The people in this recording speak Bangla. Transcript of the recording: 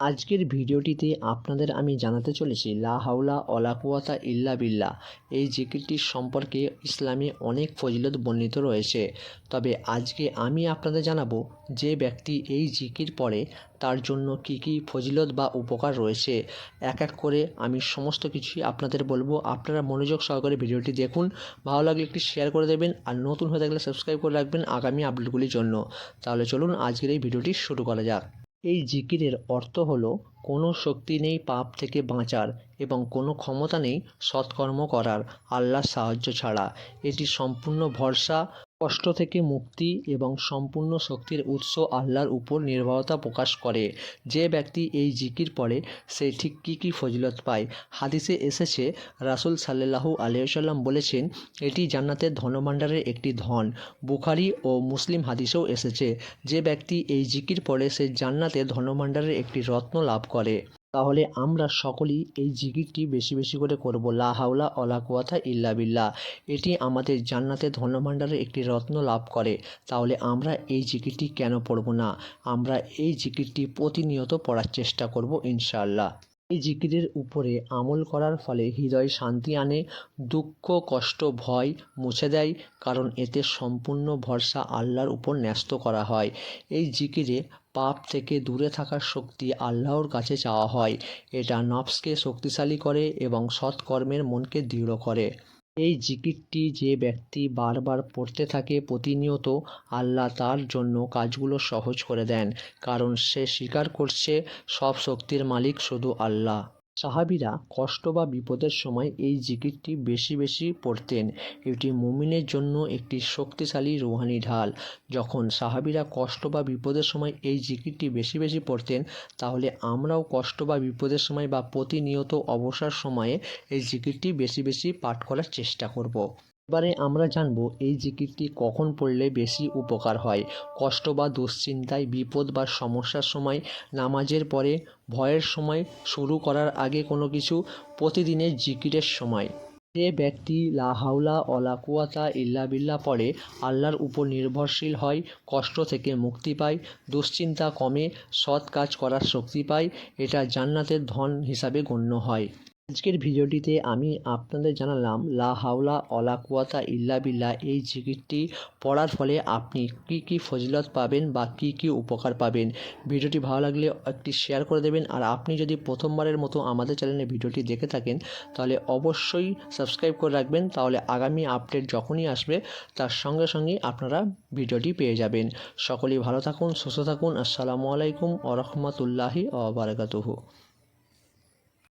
আজকের ভিডিওটিতে আপনাদের আমি জানাতে চলেছি, লা হাওলা ওয়ালা কুওয়াতা ইল্লা বিল্লা এই জিকিরটির সম্পর্কে ইসলামে অনেক ফজিলত বর্ণিত রয়েছে। তবে আজকে আমি আপনাদের জানাব যে ব্যক্তি এই জিকির পড়ে, তার জন্য কী কী ফজিলত বা উপকার রয়েছে। এক এক করে আমি সমস্ত কিছুই আপনাদের বলব। আপনারা মনোযোগ সহকারে ভিডিওটি দেখুন, ভালো লাগলে একটি শেয়ার করে দেবেন, আর নতুন হয়ে থাকলে সাবস্ক্রাইব করে রাখবেন আগামী আপডেটগুলির জন্য। তাহলে চলুন আজকের এই ভিডিওটি শুরু করা যাক। এই জিকিরের অর্থ হল, কোনো শক্তি নেই পাপ থেকে বাঁচার এবং কোনো ক্ষমতা নেই সৎকর্ম করার, আল্লাহর সাহায্য ছাড়া। এটি সম্পূর্ণ ভরসা কষ্ট থেকে মুক্তি এবং সম্পূর্ণ শক্তির উৎস আল্লাহর উপর নির্ভরতা প্রকাশ করে। যে ব্যক্তি এই জিকির পড়ে, সে ঠিক কী কী ফজিলত পায়? হাদিসে এসেছে, রাসুল সাল্লাহু আলিয়াল্লাম বলেছেন, এটি জান্নাতের ধনভাণ্ডারের একটি ধন। বুখারি ও মুসলিম হাদিসেও এসেছে, যে ব্যক্তি এই জিকির পড়ে, সে জান্নাতে ধনভাণ্ডারের একটি রত্ন লাভ করে। তাহলে আমরা সকলেই এই জিকিরটি বেশি বেশি করে করব। লা হাওলা অলা কুয়াথা ইল্লা বিল্লাহ। এটি আমাদের জান্নাতে ধনভাণ্ডারের একটি রত্ন লাভ করে। তাহলে আমরা এই জিকিরটি কেন পড়ব না? আমরা এই জিকিরটি প্রতিনিয়ত পড়ার চেষ্টা করব ইনশাআল্লাহ। এই জিকিরের উপরে আমল করার ফলে হৃদয় শান্তি আনে, দুঃখ, কষ্ট, ভয় মুছে দেয়, কারণ এতে সম্পূর্ণ ভরসা আল্লাহর উপর ন্যস্ত করা হয়। এই জিকিরে পাপ থেকে দূরে থাকার শক্তি আল্লাহর কাছে চাওয়া হয়। এটা নফসকে শক্তিশালী করে এবং সৎকর্মের মনকে দৃঢ় করে। এই জিকিরটি যে ব্যক্তি বারবার পড়তে থাকে প্রতিনিয়ত আল্লাহ তার জন্য কাজগুলো সহজ করে দেন, কারণ সে স্বীকার করছে সব শক্তির মালিক শুধু আল্লাহ। সাহাবিরা কষ্ট বা বিপদের সময় এই জিকিরটি বেশি বেশি পড়তেন। এটি মুমিনের জন্য একটি শক্তিশালী রুহানি ঢাল। যখন সাহাবিরা কষ্ট বা বিপদের সময় এই জিকিরটি বেশি বেশি পড়তেন, তাহলে আমরাও কষ্ট বা বিপদের সময় বা প্রতিনিয়ত অবসর সময়ে এই জিকিরটি বেশি বেশি পাঠ করার চেষ্টা করব। এবারে আমরা জানব এই জিকিরটি কখন পড়লে বেশি উপকার হয়। কষ্ট বা দুশ্চিন্তায়, বিপদ বা সমস্যার সময়, নামাজের পরে, ভয়ের সময়, শুরু করার আগে কোনো কিছু, প্রতিদিনের জিকিরের সময়। যে ব্যক্তি লা হাওলা ওয়ালা কুওয়াতা ইল্লা বিল্লাহ পড়ে, আল্লাহর উপর নির্ভরশীল হয়, কষ্ট থেকে মুক্তি পায়, দুশ্চিন্তা কমে, সৎ কাজ করার শক্তি পায়, এটা জান্নাতের ধন হিসাবে গণ্য হয়। আজকের ভিডিওটিতে আমি আপনাদের জানালাম, লা হাওলা ওয়ালা কুওয়াতা ইল্লা বিল্লা এই জিকিরটি পড়ার ফলে আপনি কি কি ফজিলত পাবেন বা কি কি উপকার পাবেন। ভিডিওটি ভালো লাগলে একটি শেয়ার করে দেবেন। আর আপনি যদি প্রথমবারের মতো আমাদের চ্যানেলে ভিডিওটি দেখে থাকেন, তাহলে অবশ্যই সাবস্ক্রাইব করে রাখবেন। তাহলে আগামী আপডেট যখনই আসবে, তার সঙ্গে সঙ্গেই আপনারা ভিডিওটি পেয়ে যাবেন। সকলেই ভালো থাকুন, সুস্থ থাকুন। আসসালামু আলাইকুম ওরহমতুল্লাহি ওবরাকাতুহু